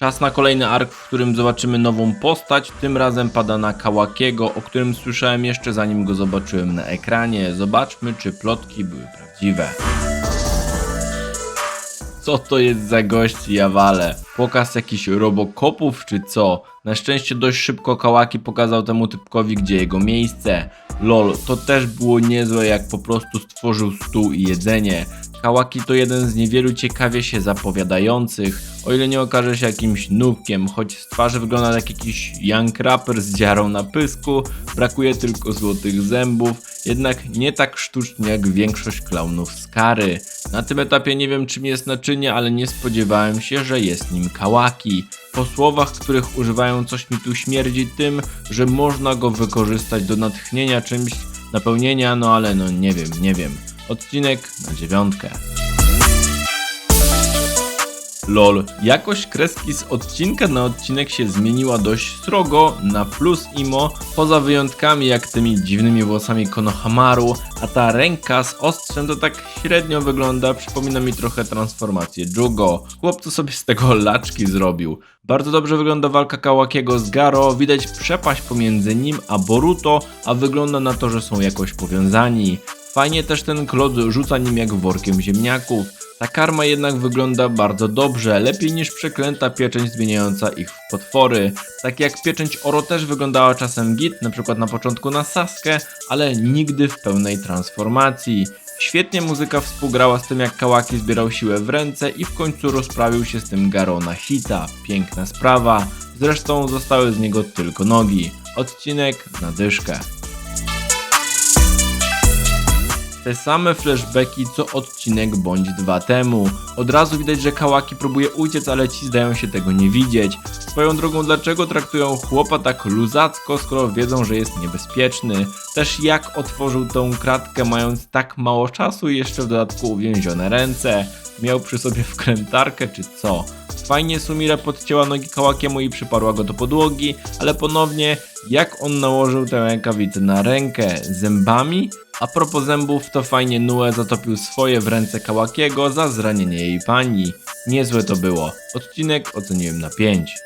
Czas na kolejny ark, w którym zobaczymy nową postać. Tym razem pada na Kałakiego, o którym słyszałem jeszcze zanim go zobaczyłem na ekranie. Zobaczmy, czy plotki były prawdziwe. Co to jest za gość Jawale? Pokaz jakichś robokopów czy co? Na szczęście dość szybko Kałaki pokazał temu typkowi gdzie jego miejsce. Lol, to też było niezłe jak po prostu stworzył stół i jedzenie. Kałaki to jeden z niewielu ciekawie się zapowiadających, o ile nie okaże się jakimś nubkiem, choć z twarzy wygląda jak jakiś young rapper z dziarą na pysku, brakuje tylko złotych zębów, jednak nie tak sztucznie jak większość klaunów z kary. Na tym etapie nie wiem czym jest naczynie, ale nie spodziewałem się, że jest nim Kałaki. Po słowach, których używają coś mi tu śmierdzi tym, że można go wykorzystać do natchnienia czymś, napełnienia, no ale no nie wiem, nie wiem. Odcinek na dziewiątkę. LOL, jakość kreski z odcinka na odcinek się zmieniła dość srogo na plus imo, poza wyjątkami jak tymi dziwnymi włosami Konohamaru, a ta ręka z ostrzem to tak średnio wygląda, przypomina mi trochę transformację Jugo. Chłopcu sobie z tego laczki zrobił. Bardzo dobrze wygląda walka Kałakiego z Garo, widać przepaść pomiędzy nim a Boruto, a wygląda na to, że są jakoś powiązani. Fajnie też ten klot rzuca nim jak workiem ziemniaków. Ta karma jednak wygląda bardzo dobrze, lepiej niż przeklęta pieczęć zmieniająca ich w potwory. Tak jak pieczęć Oro też wyglądała czasem git, na przykład na początku na Saskę, ale nigdy w pełnej transformacji. Świetnie muzyka współgrała z tym jak Kałaki zbierał siłę w ręce i w końcu rozprawił się z tym Garo na hita. Piękna sprawa. Zresztą zostały z niego tylko nogi. Odcinek na dyszkę. Te same flashbacki co odcinek bądź dwa temu. Od razu widać, że Kałaki próbuje uciec, ale ci zdają się tego nie widzieć. Swoją drogą, dlaczego traktują chłopa tak luzacko, skoro wiedzą, że jest niebezpieczny? Też jak otworzył tą kratkę, mając tak mało czasu i jeszcze w dodatku uwięzione ręce? Miał przy sobie wkrętarkę czy co? Fajnie Sumira podcięła nogi Kałakiemu i przyparła go do podłogi, ale ponownie, jak on nałożył tę rękawicę na rękę? Zębami? A propos zębów, to fajnie Nue zatopił swoje w ręce Kałakiego za zranienie jej pani. Niezłe to było. Odcinek oceniłem na 5.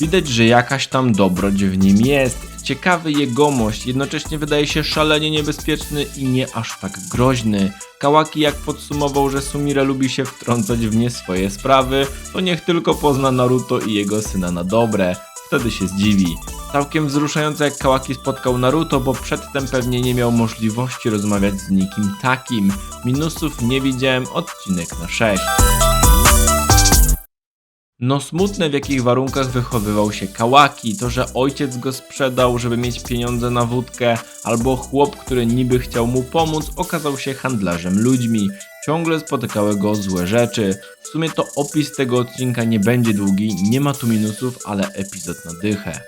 Widać, że jakaś tam dobroć w nim jest. Ciekawy jegomość, jednocześnie wydaje się szalenie niebezpieczny i nie aż tak groźny. Kałaki jak podsumował, że Sumire lubi się wtrącać w nie swoje sprawy, to niech tylko pozna Naruto i jego syna na dobre. Wtedy się zdziwi. Całkiem wzruszające jak Kałaki spotkał Naruto, bo przedtem pewnie nie miał możliwości rozmawiać z nikim takim. Minusów nie widziałem, odcinek na 6. No smutne w jakich warunkach wychowywał się Kałaki, to że ojciec go sprzedał, żeby mieć pieniądze na wódkę, albo chłop, który niby chciał mu pomóc, okazał się handlarzem ludźmi. Ciągle spotykały go złe rzeczy. W sumie to opis tego odcinka nie będzie długi, nie ma tu minusów, ale epizod na dychę.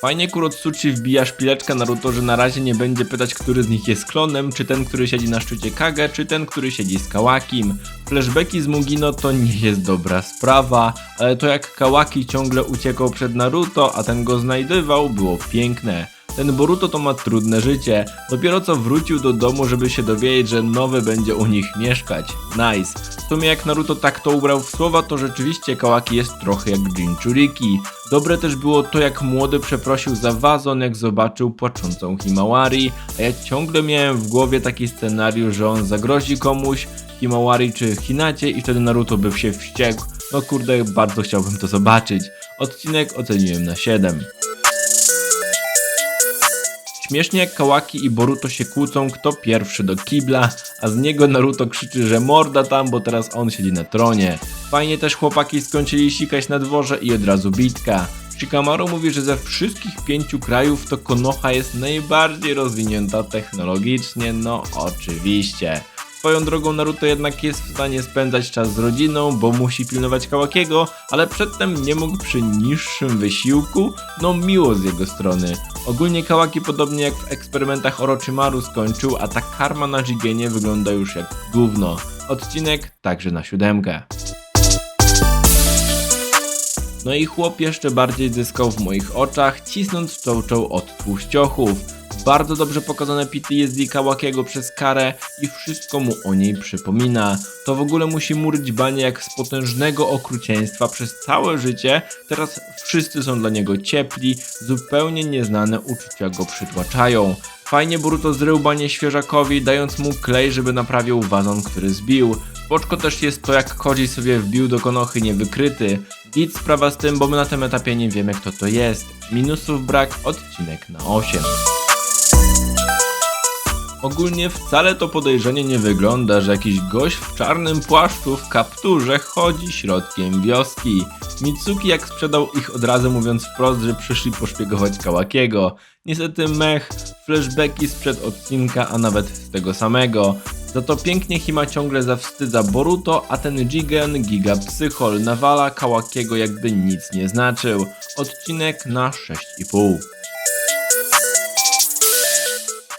Fajnie Kurotsuchi wbija szpileczkę Naruto, że na razie nie będzie pytać, który z nich jest klonem, czy ten, który siedzi na szczycie Kage, czy ten, który siedzi z Kałakim. Flashbacki z Mugino to nie jest dobra sprawa, ale to jak Kałaki ciągle uciekał przed Naruto, a ten go znajdywał, było piękne. Ten Boruto to ma trudne życie. Dopiero co wrócił do domu, żeby się dowiedzieć, że nowy będzie u nich mieszkać. Nice. W sumie jak Naruto tak to ubrał w słowa, to rzeczywiście Kałaki jest trochę jak Jinchuriki. Dobre też było to, jak młody przeprosił za wazon, jak zobaczył płaczącą Himawari, a ja ciągle miałem w głowie taki scenariusz, że on zagrozi komuś, Himawari czy Hinacie i wtedy Naruto by się wściekł. No kurde, bardzo chciałbym to zobaczyć. Odcinek oceniłem na 7. Śmiesznie jak Kałaki i Boruto się kłócą, kto pierwszy do kibla, a z niego Naruto krzyczy, że morda tam, bo teraz on siedzi na tronie. Fajnie też chłopaki skończyli sikać na dworze i od razu bitka. Shikamaru mówi, że ze wszystkich pięciu krajów to Konoha jest najbardziej rozwinięta technologicznie, no oczywiście. Swoją drogą Naruto jednak jest w stanie spędzać czas z rodziną, bo musi pilnować Kałakiego, ale przedtem nie mógł przy niższym wysiłku, no miło z jego strony. Ogólnie Kałaki podobnie jak w eksperymentach Orochimaru skończył, a ta karma na Jigenie wygląda już jak gówno. Odcinek także na siódemkę. No i chłop jeszcze bardziej zyskał w moich oczach, cisnąc czołczą od tłuściochów. Bardzo dobrze pokazane PTSD Kawakiego przez karę i wszystko mu o niej przypomina. To w ogóle musi murzyć banie jak z potężnego okrucieństwa przez całe życie, teraz wszyscy są dla niego ciepli, zupełnie nieznane uczucia go przytłaczają. Fajnie Boruto zrył banie świeżakowi, dając mu klej, żeby naprawił wazon, który zbił. Spoczko też jest to, jak Koji sobie wbił do konochy niewykryty. Git sprawa z tym, bo my na tym etapie nie wiemy, kto to jest. Minusów brak, odcinek na 8. Ogólnie wcale to podejrzenie nie wygląda, że jakiś gość w czarnym płaszczu w kapturze chodzi środkiem wioski. Mitsuki jak sprzedał ich od razu mówiąc wprost, że przyszli poszpiegować Kawakiego. Niestety mech, flashbacki sprzed odcinka, a nawet z tego samego. Za to pięknie Hima ciągle zawstydza Boruto, a ten Jigen, Giga Psychol, nawala Kawakiego jakby nic nie znaczył. Odcinek na 6,5.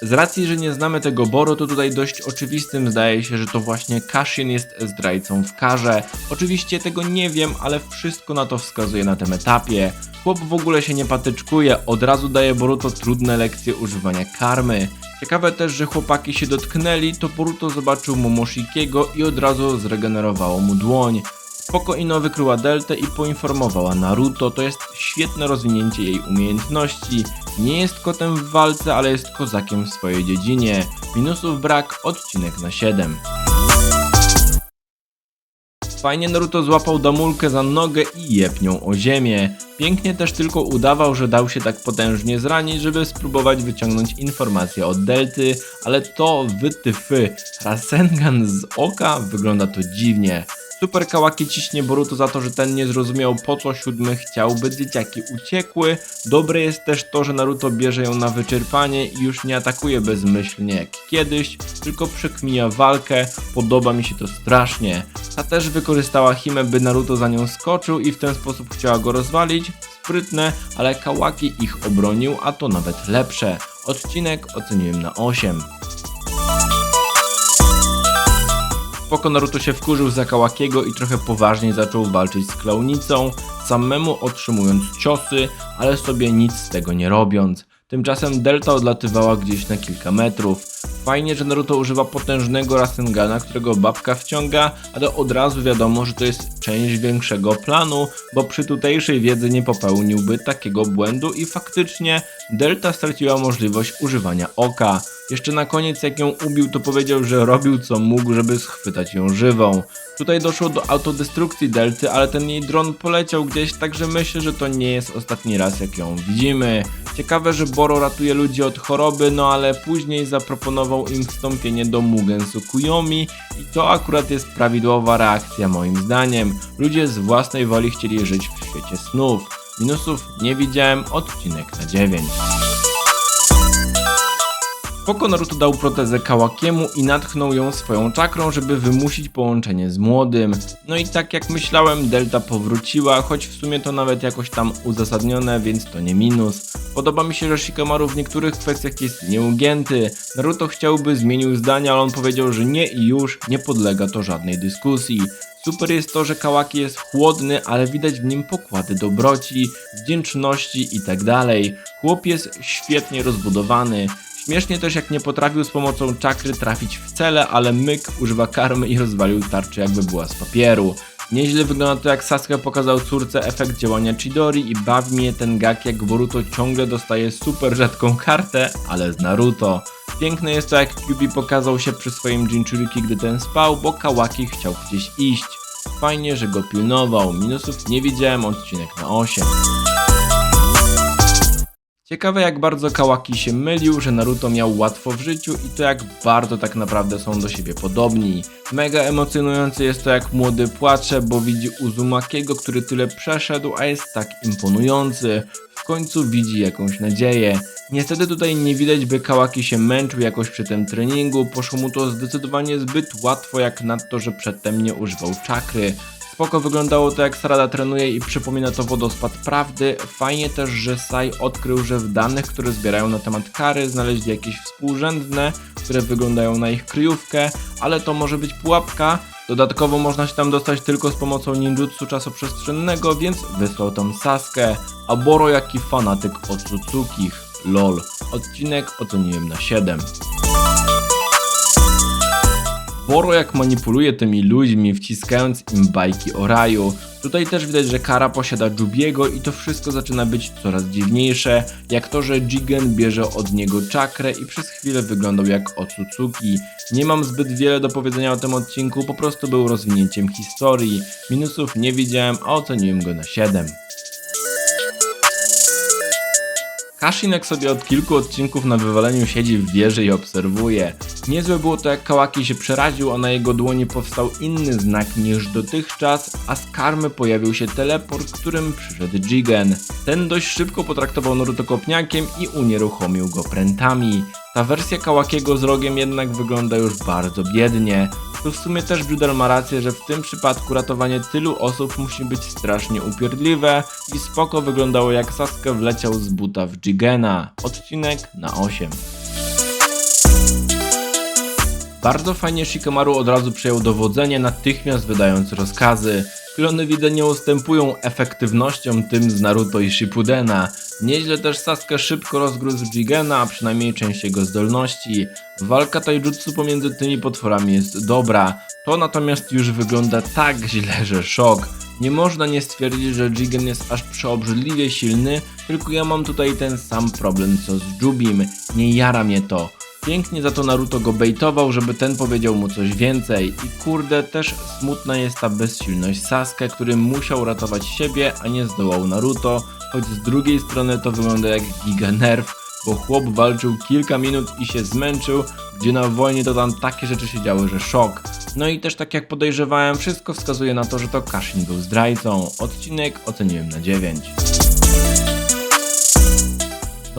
Z racji, że nie znamy tego Boro, to tutaj dość oczywistym zdaje się, że to właśnie Kashin jest zdrajcą w karze. Oczywiście tego nie wiem, ale wszystko na to wskazuje na tym etapie. Chłop w ogóle się nie patyczkuje, od razu daje Boruto trudne lekcje używania karmy. Ciekawe też, że chłopaki się dotknęli, to Boruto zobaczył Momoshikiego i od razu zregenerowało mu dłoń. Spoko Ino wykryła Deltę i poinformowała Naruto, to jest świetne rozwinięcie jej umiejętności. Nie jest kotem w walce, ale jest kozakiem w swojej dziedzinie. Minusów brak, odcinek na 7. Fajnie Naruto złapał Damulkę za nogę i jepnią o ziemię. Pięknie też tylko udawał, że dał się tak potężnie zranić, żeby spróbować wyciągnąć informacje od Delty, ale to wytyfy. Rasengan z oka wygląda to dziwnie. Super Kawaki ciśnie Boruto za to, że ten nie zrozumiał po co siódmy chciał, by dzieciaki uciekły. Dobre jest też to, że Naruto bierze ją na wyczerpanie i już nie atakuje bezmyślnie jak kiedyś, tylko przekmija walkę. Podoba mi się to strasznie. Ta też wykorzystała Himę, by Naruto za nią skoczył i w ten sposób chciała go rozwalić. Sprytne, ale Kawaki ich obronił, a to nawet lepsze. Odcinek oceniłem na 8. Spoko Naruto się wkurzył za Kawakiego i trochę poważniej zaczął walczyć z klaunicą, samemu otrzymując ciosy, ale sobie nic z tego nie robiąc. Tymczasem Delta odlatywała gdzieś na kilka metrów. Fajnie, że Naruto używa potężnego Rasengana, którego babka wciąga, ale od razu wiadomo, że to jest część większego planu, bo przy tutejszej wiedzy nie popełniłby takiego błędu i faktycznie Delta straciła możliwość używania oka. Jeszcze na koniec jak ją ubił to powiedział, że robił co mógł, żeby schwytać ją żywą. Tutaj doszło do autodestrukcji Delty, ale ten jej dron poleciał gdzieś, także myślę, że to nie jest ostatni raz jak ją widzimy. Ciekawe, że Boro ratuje ludzi od choroby, no ale później zaproponował im wstąpienie do Mugen Tsukuyomi i to akurat jest prawidłowa reakcja moim zdaniem. Ludzie z własnej woli chcieli żyć w świecie snów. Minusów nie widziałem, odcinek na 9. Spoko Naruto dał protezę Kawakiemu i natchnął ją swoją czakrą, żeby wymusić połączenie z młodym. No i tak jak myślałem, Delta powróciła, choć w sumie to nawet jakoś tam uzasadnione, więc to nie minus. Podoba mi się, że Shikamaru w niektórych kwestiach jest nieugięty. Naruto chciałby zmienił zdania, ale on powiedział, że nie i już nie podlega to żadnej dyskusji. Super jest to, że Kawaki jest chłodny, ale widać w nim pokłady dobroci, wdzięczności itd. Chłop jest świetnie rozbudowany. Śmiesznie też jak nie potrafił z pomocą czakry trafić w cele, ale myk używa karmy i rozwalił tarczę jakby była z papieru. Nieźle wygląda to jak Sasuke pokazał córce efekt działania Chidori i bawi mnie ten gag jak Boruto ciągle dostaje super rzadką kartę, ale z Naruto. Piękne jest to jak Kyubi pokazał się przy swoim Jinchuriki gdy ten spał, bo Kawaki chciał gdzieś iść. Fajnie, że go pilnował, minusów nie widziałem, odcinek na 8. Ciekawe jak bardzo Kawaki się mylił, że Naruto miał łatwo w życiu i to jak bardzo tak naprawdę są do siebie podobni. Mega emocjonujące jest to jak młody płacze, bo widzi Uzumakiego, który tyle przeszedł, a jest tak imponujący. W końcu widzi jakąś nadzieję. Niestety tutaj nie widać by Kawaki się męczył jakoś przy tym treningu, poszło mu to zdecydowanie zbyt łatwo jak na to, że przedtem nie używał czakry. Spoko wyglądało to jak Sarada trenuje i przypomina to wodospad prawdy. Fajnie też, że Sai odkrył, że w danych, które zbierają na temat kary, znaleźli jakieś współrzędne, które wyglądają na ich kryjówkę, ale to może być pułapka. Dodatkowo można się tam dostać tylko z pomocą ninjutsu czasoprzestrzennego, więc wysłał tam Saskę, a Boro jaki fanatyk Otsuzukich. LOL. Odcinek oceniłem na 7. Boro jak manipuluje tymi ludźmi, wciskając im bajki o raju. Tutaj też widać, że Kara posiada Jubiego i to wszystko zaczyna być coraz dziwniejsze, jak to, że Jigen bierze od niego czakrę i przez chwilę wyglądał jak Otsutsuki. Nie mam zbyt wiele do powiedzenia o tym odcinku, po prostu był rozwinięciem historii. Minusów nie widziałem, a oceniłem go na 7. Kashinek sobie od kilku odcinków na wywaleniu siedzi w wieży i obserwuje. Niezłe było to jak Kawaki się przeraził, a na jego dłoni powstał inny znak niż dotychczas, a z karmy pojawił się teleport, którym przyszedł Jigen. Ten dość szybko potraktował Naruto kopniakiem i unieruchomił go prętami. Ta wersja Kawakiego z rogiem jednak wygląda już bardzo biednie. Tu w sumie też Judel ma rację, że w tym przypadku ratowanie tylu osób musi być strasznie upierdliwe i spoko wyglądało jak Sasuke wleciał z buta w Jigena. Odcinek na 8. Bardzo fajnie Shikamaru od razu przejął dowodzenie, natychmiast wydając rozkazy. Klony widzę nie ustępują efektywnością tym z Naruto i Shippudena. Nieźle też Sasuke szybko rozgrózł Jigena, a przynajmniej część jego zdolności. Walka taijutsu pomiędzy tymi potworami jest dobra. To natomiast już wygląda tak źle, że szok. Nie można nie stwierdzić, że Jigen jest aż przeobrzydliwie silny, tylko ja mam tutaj ten sam problem co z Jubim. Nie jara mnie to. Pięknie za to Naruto go bejtował, żeby ten powiedział mu coś więcej. I kurde, też smutna jest ta bezsilność Sasuke, który musiał ratować siebie, a nie zdołał Naruto, choć z drugiej strony to wygląda jak giga nerw, bo chłop walczył kilka minut i się zmęczył, gdzie na wojnie to tam takie rzeczy się działy, że szok. No i też tak jak podejrzewałem, wszystko wskazuje na to, że to Kashin był zdrajcą. Odcinek oceniłem na 9.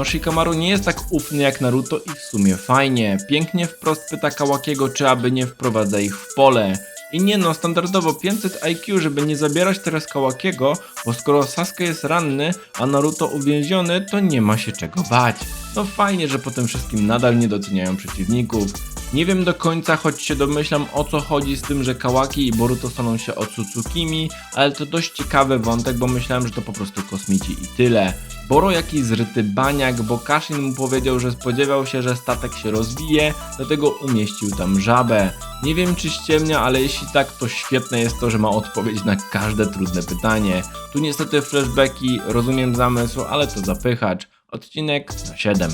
No Shikamaru nie jest tak ufny jak Naruto i w sumie fajnie. Pięknie wprost pyta Kawakiego, czy aby nie wprowadza ich w pole. I nie no, standardowo 500 IQ, żeby nie zabierać teraz Kawakiego, bo skoro Sasuke jest ranny, a Naruto uwięziony, to nie ma się czego bać. No fajnie, że po tym wszystkim nadal nie doceniają przeciwników. Nie wiem do końca, choć się domyślam o co chodzi z tym, że Kawaki i Boruto staną się Otsutsukimi, ale to dość ciekawy wątek, bo myślałem, że to po prostu kosmici i tyle. Boro jakiś zryty baniak, bo Kashin mu powiedział, że spodziewał się, że statek się rozbije, dlatego umieścił tam żabę. Nie wiem czy ściemnia, ale jeśli tak, to świetne jest to, że ma odpowiedź na każde trudne pytanie. Tu niestety flashbacki, rozumiem zamysł, ale to zapychacz. Odcinek na 7.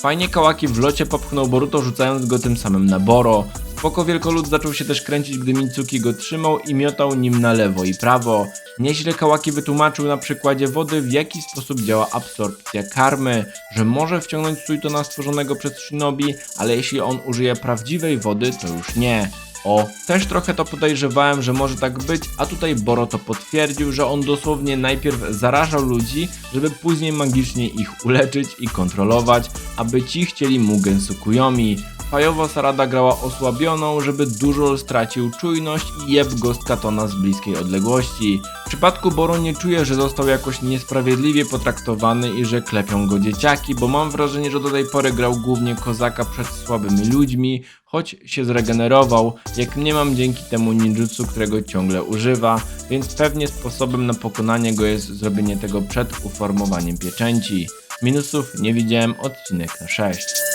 Fajnie Kałaki w locie popchnął Boruto rzucając go tym samym na Boro. Spoko wielkolud zaczął się też kręcić, gdy Mitsuki go trzymał i miotał nim na lewo i prawo. Nieźle Kałaki wytłumaczył na przykładzie wody, w jaki sposób działa absorpcja karmy, że może wciągnąć Suitona stworzonego przez Shinobi, ale jeśli on użyje prawdziwej wody, to już nie. O, też trochę to podejrzewałem, że może tak być, a tutaj Boro to potwierdził, że on dosłownie najpierw zarażał ludzi, żeby później magicznie ich uleczyć i kontrolować, aby ci chcieli mu Gensukuyomi. Fajowo Sarada grała osłabioną, żeby dużo stracił czujność i jeb go z katona z bliskiej odległości. W przypadku Boro nie czuję, że został jakoś niesprawiedliwie potraktowany i że klepią go dzieciaki, bo mam wrażenie, że do tej pory grał głównie kozaka przed słabymi ludźmi, choć się zregenerował, jak nie mam dzięki temu ninjutsu, którego ciągle używa, więc pewnie sposobem na pokonanie go jest zrobienie tego przed uformowaniem pieczęci. Minusów nie widziałem, odcinek na 6.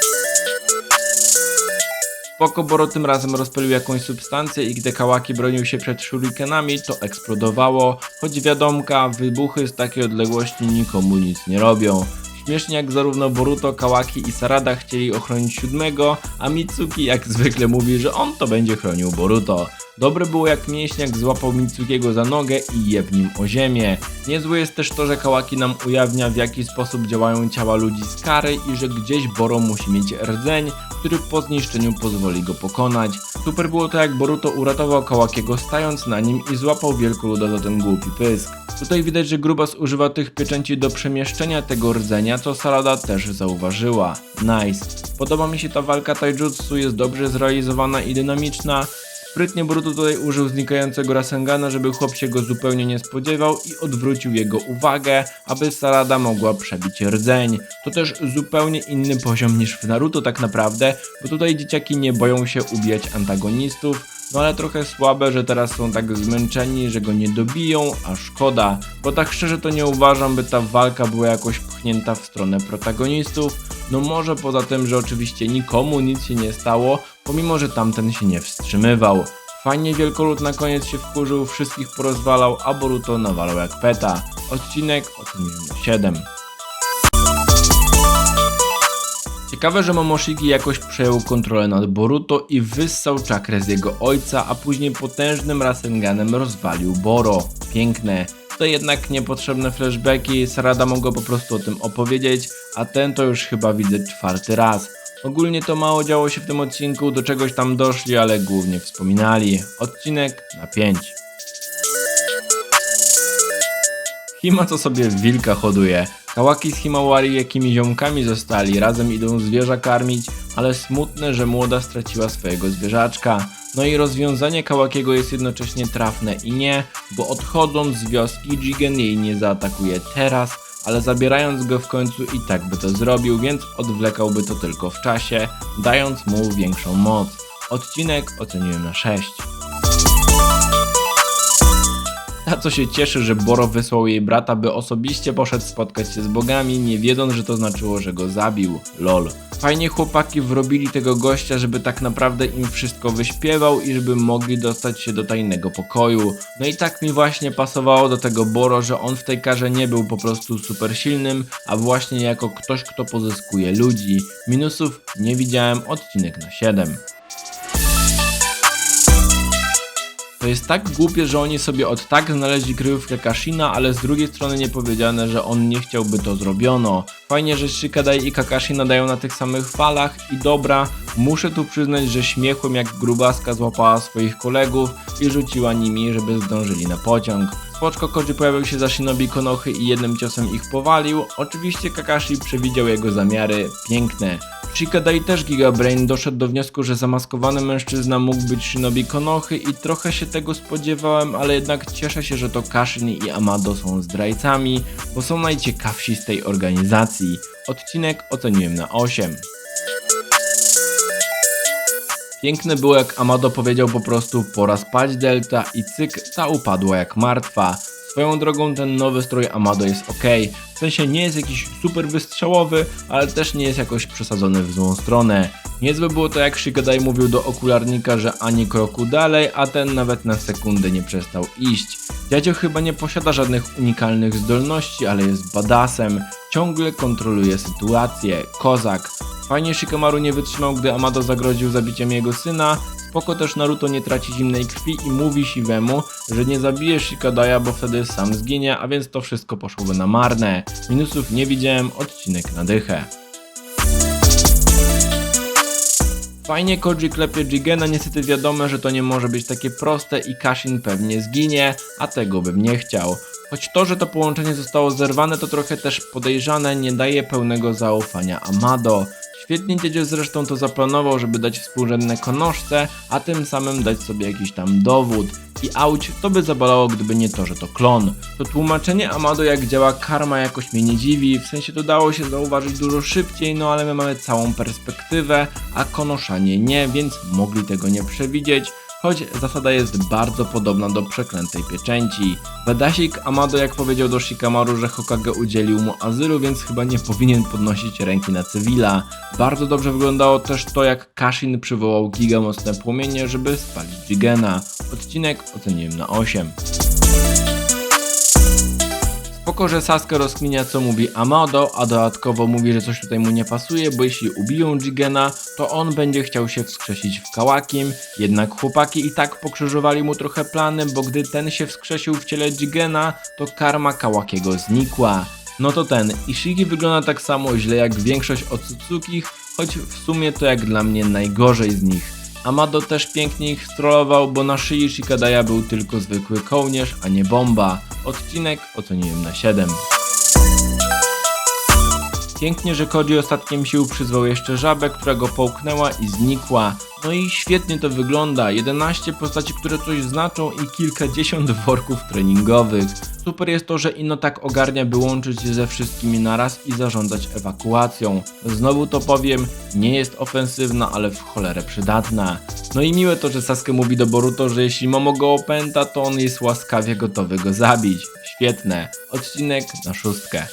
Spoko Boro tym razem rozpalił jakąś substancję i gdy Kałaki bronił się przed shurikenami, to eksplodowało, choć wiadomka, wybuchy z takiej odległości nikomu nic nie robią. Śmiesznie jak zarówno Boruto, Kałaki i Sarada chcieli ochronić siódmego, a Mitsuki jak zwykle mówi, że on to będzie chronił Boruto. Dobre było jak mięśniak złapał Mitsukiego za nogę i jeb nim o ziemię. Niezłe jest też to, że Kałaki nam ujawnia w jaki sposób działają ciała ludzi z kary i że gdzieś Boro musi mieć rdzeń, który po zniszczeniu pozwoli go pokonać. Super było to jak Boruto uratował Kałakiego stając na nim i złapał wielkoluda za ten głupi pysk. Tutaj widać, że Grubas używa tych pieczęci do przemieszczenia tego rdzenia, co Salada też zauważyła. Nice. Podoba mi się ta walka taijutsu, jest dobrze zrealizowana i dynamiczna. Sprytnie Boruto tutaj użył znikającego Rasengana, żeby chłop się go zupełnie nie spodziewał i odwrócił jego uwagę, aby Sarada mogła przebić rdzeń. To też zupełnie inny poziom niż w Naruto tak naprawdę, bo tutaj dzieciaki nie boją się ubijać antagonistów, no ale trochę słabe, że teraz są tak zmęczeni, że go nie dobiją, a szkoda, bo tak szczerze to nie uważam, by ta walka była jakoś pchnięta w stronę protagonistów, no może poza tym, że oczywiście nikomu nic się nie stało, pomimo, że tamten się nie wstrzymywał. Fajnie Wielkolud na koniec się wkurzył, wszystkich porozwalał, a Boruto nawalał jak peta. Odcinek oceniłem na 7. Ciekawe, że Momoshiki jakoś przejął kontrolę nad Boruto i wyssał czakrę z jego ojca, a później potężnym Rasenganem rozwalił Boro. Piękne. To jednak niepotrzebne flashbacki, Sarada mogła po prostu o tym opowiedzieć, a ten to już chyba widzę czwarty raz. Ogólnie to mało działo się w tym odcinku, do czegoś tam doszli, ale głównie wspominali. Odcinek na 5. Hima co sobie wilka hoduje. Kałaki z Himawari jakimi ziomkami zostali, razem idą zwierza karmić, ale smutne, że młoda straciła swojego zwierzaczka. No i rozwiązanie Kałakiego jest jednocześnie trafne i nie, bo odchodząc z wioski Jigen jej nie zaatakuje teraz, ale zabierając go w końcu i tak by to zrobił, więc odwlekałby to tylko w czasie, dając mu większą moc. Odcinek oceniłem na 6. Ta co się cieszy, że Boro wysłał jej brata, by osobiście poszedł spotkać się z bogami, nie wiedząc, że to znaczyło, że go zabił. Lol. Fajnie chłopaki wrobili tego gościa, żeby tak naprawdę im wszystko wyśpiewał i żeby mogli dostać się do tajnego pokoju. No i tak mi właśnie pasowało do tego Boro, że on w tej karze nie był po prostu super silnym, a właśnie jako ktoś, kto pozyskuje ludzi. Minusów nie widziałem, odcinek na 7. To jest tak głupie, że oni sobie od tak znaleźli kryjówkę Kashina, ale z drugiej strony nie powiedziane, że on nie chciałby to zrobiono. Fajnie, że Shikadai i Kakashi nadają na tych samych falach i dobra, muszę tu przyznać, że śmiechłem jak grubaska złapała swoich kolegów i rzuciła nimi, żeby zdążyli na pociąg. Spoczko Koji pojawił się za Shinobi Konochy i jednym ciosem ich powalił. Oczywiście Kakashi przewidział jego zamiary, piękne. Shikadai też Gigabrain doszedł do wniosku, że zamaskowany mężczyzna mógł być Shinobi Konochy i trochę się tego spodziewałem, ale jednak cieszę się, że to Kashin i Amado są zdrajcami, bo są najciekawsi z tej organizacji. Odcinek oceniłem na 8. Piękne było jak Amado powiedział po prostu pora spać Delta i cyk, ta upadła jak martwa. Swoją drogą ten nowy strój Amado jest ok, w sensie nie jest jakiś super wystrzałowy, ale też nie jest jakoś przesadzony w złą stronę. Niezłe było to jak Shigadai mówił do okularnika, że ani kroku dalej, a ten nawet na sekundę nie przestał iść. Dziadzio chyba nie posiada żadnych unikalnych zdolności, ale jest badasem, ciągle kontroluje sytuację, kozak. Fajnie Shikamaru nie wytrzymał, gdy Amado zagroził zabiciem jego syna. Spoko też Naruto nie traci zimnej krwi i mówi Siwemu, że nie zabije Shikadaya, bo wtedy sam zginie, a więc to wszystko poszłoby na marne. Minusów nie widziałem, odcinek na dychę. Fajnie Koji klepie Jigena, niestety wiadomo, że to nie może być takie proste i Kashin pewnie zginie, a tego bym nie chciał. Choć to, że to połączenie zostało zerwane to trochę też podejrzane, nie daje pełnego zaufania Amado. Świetnie dziedzio zresztą to zaplanował, żeby dać współrzędne konoszce, a tym samym dać sobie jakiś tam dowód. I auć, to by zabolało, gdyby nie to, że to klon. To tłumaczenie Amado jak działa karma jakoś mnie nie dziwi, w sensie to dało się zauważyć dużo szybciej, no ale my mamy całą perspektywę, a konoszanie nie, więc mogli tego nie przewidzieć choć zasada jest bardzo podobna do przeklętej pieczęci. Bedasik Amado jak powiedział do Shikamaru, że Hokage udzielił mu azylu, więc chyba nie powinien podnosić ręki na cywila. Bardzo dobrze wyglądało też to, jak Kashin przywołał gigamocne płomienie, żeby spalić Jigena. Odcinek oceniłem na 8. Spoko, że Sasuke rozkminia co mówi Amado, a dodatkowo mówi, że coś tutaj mu nie pasuje, bo jeśli ubiją Jigena, to on będzie chciał się wskrzesić w Kałakim, jednak chłopaki i tak pokrzyżowali mu trochę plany, bo gdy ten się wskrzesił w ciele Jigena, to karma Kałakiego znikła. No to ten, Ishiki wygląda tak samo źle jak większość Otsutsuki, choć w sumie to jak dla mnie najgorzej z nich. Amado też pięknie ich strollował, bo na szyi Shikadaya był tylko zwykły kołnierz, a nie bomba. Odcinek oceniłem na 7. Pięknie, że Koji ostatkiem sił przyzwał jeszcze żabę, która go połknęła i znikła. No i świetnie to wygląda. 11 postaci, które coś znaczą i kilkadziesiąt worków treningowych. Super jest to, że Ino tak ogarnia, by łączyć się ze wszystkimi naraz i zarządzać ewakuacją. Znowu to powiem, nie jest ofensywna, ale w cholerę przydatna. No i miłe to, że Sasuke mówi do Boruto, że jeśli Momo go opęta, to on jest łaskawie gotowy go zabić. Świetne. Odcinek na szóstkę.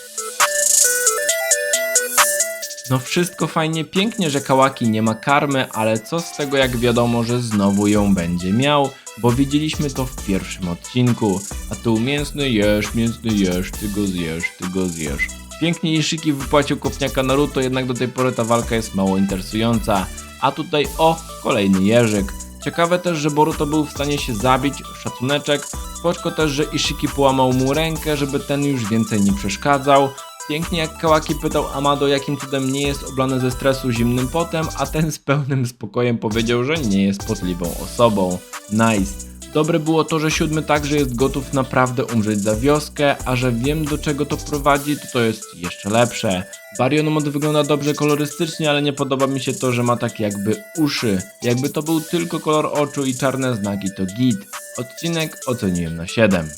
No wszystko fajnie, pięknie, że Kałaki nie ma karmy, ale co z tego jak wiadomo, że znowu ją będzie miał, bo widzieliśmy to w pierwszym odcinku. A tu mięsny jesz, mięsny jesz, ty go zjesz, ty go zjesz. Pięknie Ishiki wypłacił kopniaka Naruto, jednak do tej pory ta walka jest mało interesująca. A tutaj o, kolejny jeżyk. Ciekawe też, że Boruto był w stanie się zabić, szacuneczek. Spoczko też, że Ishiki połamał mu rękę, żeby ten już więcej nie przeszkadzał. Pięknie jak Kałaki pytał Amado, jakim cudem nie jest oblany ze stresu zimnym potem, a ten z pełnym spokojem powiedział, że nie jest potliwą osobą. Nice. Dobre było to, że siódmy także jest gotów naprawdę umrzeć za wioskę, a że wiem do czego to prowadzi, to to jest jeszcze lepsze. Baryon mod wygląda dobrze kolorystycznie, ale nie podoba mi się to, że ma tak jakby uszy. Jakby to był tylko kolor oczu i czarne znaki to git. Odcinek oceniłem na 7.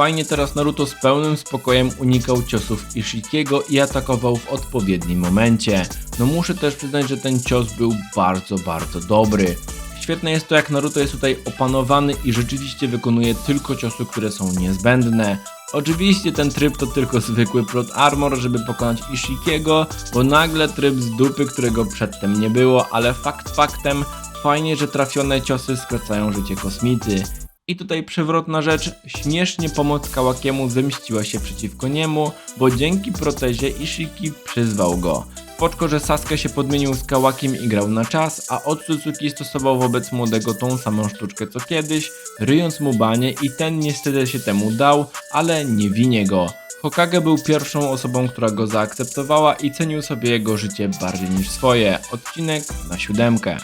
Fajnie teraz Naruto z pełnym spokojem unikał ciosów Ishikiego i atakował w odpowiednim momencie. No muszę też przyznać, że ten cios był bardzo, bardzo dobry. Świetne jest to jak Naruto jest tutaj opanowany i rzeczywiście wykonuje tylko ciosy, które są niezbędne. Oczywiście ten tryb to tylko zwykły plot armor, żeby pokonać Ishikiego, bo nagle tryb z dupy, którego przedtem nie było, ale fakt faktem, fajnie, że trafione ciosy skracają życie kosmity. I tutaj przewrotna rzecz, śmiesznie pomoc Kałakiemu zemściła się przeciwko niemu, bo dzięki protezie Ishiki przyzwał go. Poczko, że Sasuke się podmienił z Kałakiem i grał na czas, a Otsutsuki stosował wobec młodego tą samą sztuczkę co kiedyś, ryjąc mu banie i ten niestety się temu dał, ale nie winię go. Hokage był pierwszą osobą, która go zaakceptowała i cenił sobie jego życie bardziej niż swoje. Odcinek na siódemkę.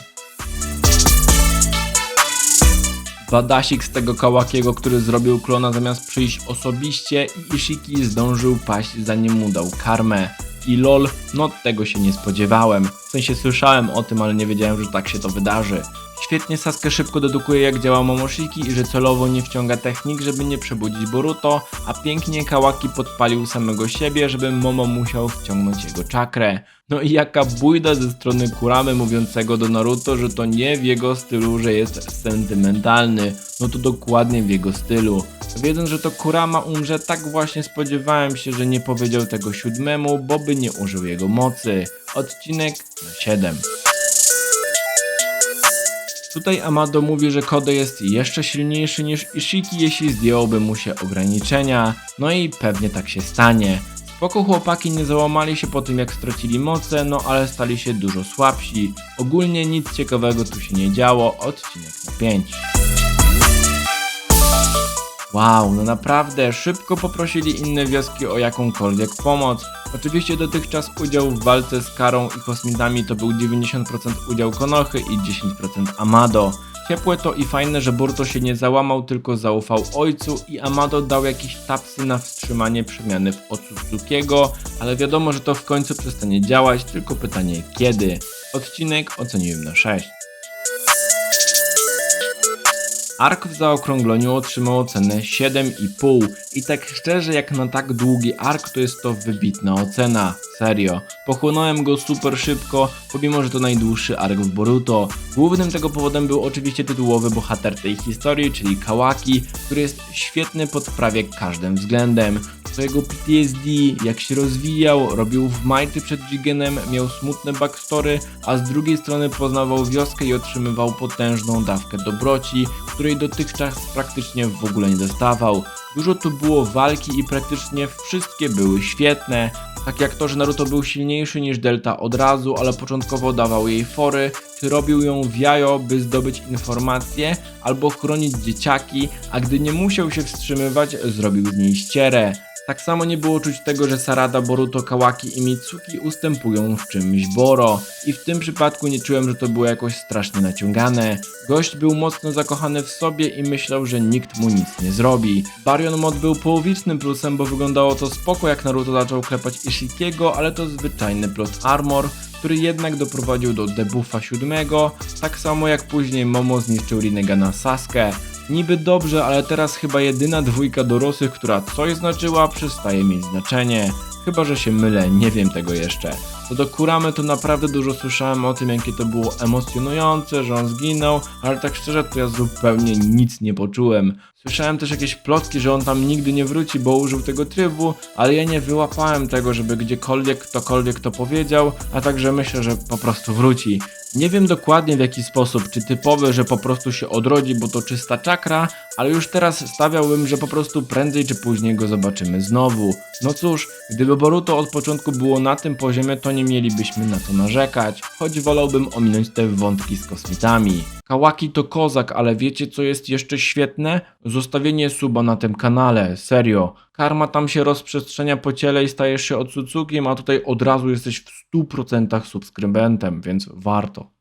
Badasik z tego Kałakiego, który zrobił klona zamiast przyjść osobiście i Ishiki zdążył paść zanim mu dał karmę. I lol, no tego się nie spodziewałem. W sensie słyszałem o tym, ale nie wiedziałem, że tak się to wydarzy. Świetnie Sasuke szybko dedukuje jak działa Momoshiki i że celowo nie wciąga technik, żeby nie przebudzić Boruto, a pięknie Kawaki podpalił samego siebie, żeby Momo musiał wciągnąć jego czakrę. No i jaka bójda ze strony Kuramy mówiącego do Naruto, że to nie w jego stylu, że jest sentymentalny. No to dokładnie w jego stylu. Wiedząc, że to Kurama umrze, tak właśnie spodziewałem się, że nie powiedział tego siódmemu, bo by nie użył jego mocy. Odcinek na 7. Tutaj Amado mówi, że Kode jest jeszcze silniejszy niż Ishiki, jeśli zdjęłoby mu się ograniczenia. No i pewnie tak się stanie. Spoko chłopaki nie załamali się po tym jak stracili moce, no ale stali się dużo słabsi. Ogólnie nic ciekawego tu się nie działo, odcinek na 5. Wow, no naprawdę, szybko poprosili inne wioski o jakąkolwiek pomoc. Oczywiście dotychczas udział w walce z Karą i kosmitami to był 90% udział Konochy i 10% Amado. Ciepłe to i fajne, że Boruto się nie załamał, tylko zaufał ojcu i Amado dał jakieś tapsy na wstrzymanie przemiany w Otsutsukiego, ale wiadomo, że to w końcu przestanie działać, tylko pytanie kiedy. Odcinek oceniłem na 6. Ark w zaokrągleniu otrzymał ocenę 7,5 i tak szczerze jak na tak długi ark to jest to wybitna ocena. Serio. Pochłonąłem go super szybko, pomimo że to najdłuższy ark w Boruto. Głównym tego powodem był oczywiście tytułowy bohater tej historii, czyli Kawaki, który jest świetny pod prawie każdym względem. To jego PTSD, jak się rozwijał, robił w majty przed Jigenem, miał smutne backstory, a z drugiej strony poznawał wioskę i otrzymywał potężną dawkę dobroci, której dotychczas praktycznie w ogóle nie dostawał. Dużo tu było walki i praktycznie wszystkie były świetne. Tak jak to, że Naruto był silniejszy niż Delta od razu, ale początkowo dawał jej fory, czy robił ją w jajo, by zdobyć informacje, albo chronić dzieciaki, a gdy nie musiał się wstrzymywać, zrobił z niej ścierę. Tak samo nie było czuć tego, że Sarada, Boruto, Kawaki i Mitsuki ustępują w czymś Boro. I w tym przypadku nie czułem, że to było jakoś strasznie naciągane. Gość był mocno zakochany w sobie i myślał, że nikt mu nic nie zrobi. Barion Mod był połowicznym plusem, bo wyglądało to spoko jak Naruto zaczął klepać Ishikiego, ale to zwyczajny plot armor, który jednak doprowadził do debuffa siódmego, tak samo jak później Momo zniszczył Rinegana Sasuke. Niby dobrze, ale teraz chyba jedyna dwójka dorosłych, która coś znaczyła, przestaje mieć znaczenie. Chyba, że się mylę, nie wiem tego jeszcze. Co do Kuramy, to naprawdę dużo słyszałem o tym, jakie to było emocjonujące, że on zginął, ale tak szczerze to ja zupełnie nic nie poczułem. Słyszałem też jakieś plotki, że on tam nigdy nie wróci, bo użył tego trybu, ale ja nie wyłapałem tego, żeby gdziekolwiek ktokolwiek to powiedział, a także myślę, że po prostu wróci. Nie wiem dokładnie w jaki sposób, czy typowy, że po prostu się odrodzi, bo to czysta czakra, ale już teraz stawiałbym, że po prostu prędzej czy później go zobaczymy znowu. No cóż, gdyby Boruto od początku było na tym poziomie, to nie mielibyśmy na to narzekać, choć wolałbym ominąć te wątki z kosmitami. Kawaki to kozak, ale wiecie co jest jeszcze świetne? Zostawienie suba na tym kanale, serio. Karma tam się rozprzestrzenia po ciele i stajesz się odsutsukiem, a tutaj od razu jesteś w 100% subskrybentem, więc warto.